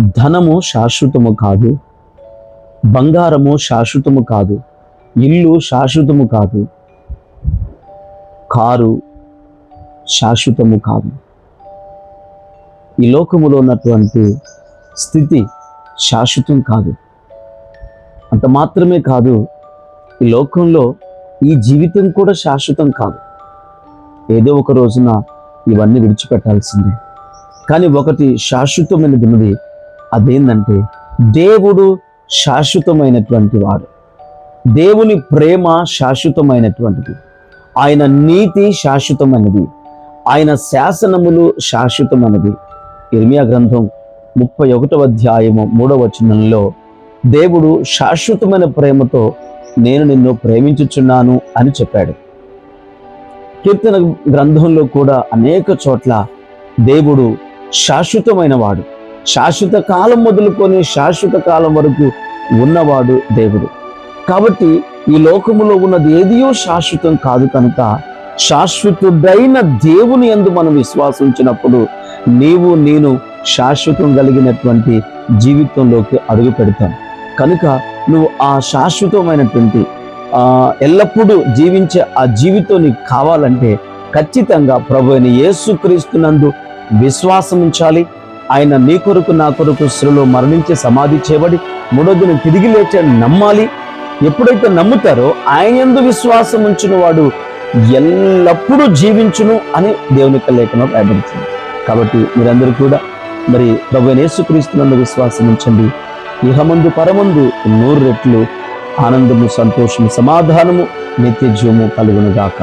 ధనము శాశ్వతము కాదు బంగారము శాశ్వతము కాదు ఇల్లు శాశ్వతము కాదు కారు శాశ్వతము కాదు. ఈ లోకములో ఉన్నటువంటి స్థితి శాశ్వతం కాదు. అంత మాత్రమే కాదు ఈ లోకంలో ఈ జీవితం కూడా శాశ్వతం కాదు. ఏదో ఒక రోజున ఇవన్నీ విడిచిపెట్టాల్సిందే. కానీ ఒకటి శాశ్వతమైనది ఉన్నది అదేంటంటే దేవుడు శాశ్వతమైనటువంటి వాడు. దేవుని ప్రేమ శాశ్వతమైనటువంటిది. ఆయన నీతి శాశ్వతమైనది. ఆయన శాసనములు శాశ్వతమైనది. ఇర్మియా గ్రంథం ముప్పై ఒకటవ అధ్యాయము మూడవ వచనంలో దేవుడు శాశ్వతమైన ప్రేమతో నేను నిన్ను ప్రేమించుచున్నాను అని చెప్పాడు. కీర్తన గ్రంథంలో కూడా అనేక చోట్ల దేవుడు శాశ్వతమైన వాడు. శాశ్వత కాలం మొదలుకొని శాశ్వత కాలం వరకు ఉన్నవాడు దేవుడు. కాబట్టి ఈ లోకములో ఉన్నది ఏదియో శాశ్వతం కాదు కనుక శాశ్వతుడైన దేవుని యందు మనం విశ్వాసించినప్పుడు నీవు నేను శాశ్వతం కలిగినటువంటి జీవితంలోకి అడుగు పెడతాం. కనుక నువ్వు ఆ శాశ్వతమైనటువంటి ఎల్లప్పుడూ జీవించే ఆ జీవితం నీకు కావాలంటే ఖచ్చితంగా ప్రభు అయిన యేసుక్రీస్తునందు విశ్వాసం ఉంచాలి ఆయన నీ కొరకు నా కొరకు స్త్రీలో మరణించి సమాధి చేయబడి మూడోదిన తిరిగి లేచాడు నమ్మాలి. ఎప్పుడైతే నమ్ముతారో ఆయన ఎందు విశ్వాసం ఉంచిన వాడు ఎల్లప్పుడూ జీవించును అని దేవుని యొక్క లేఖనం రాయబడుతుంది కాబట్టి మీరందరూ కూడా మరి ప్రభు అయిన యేసుక్రీస్తునందు విశ్వాసం ఉంచండి. ఇహమందు పరమందు నూరు రెట్లు ఆనందము సంతోషము సమాధానము నిత్య జీవము కలుగును గాక.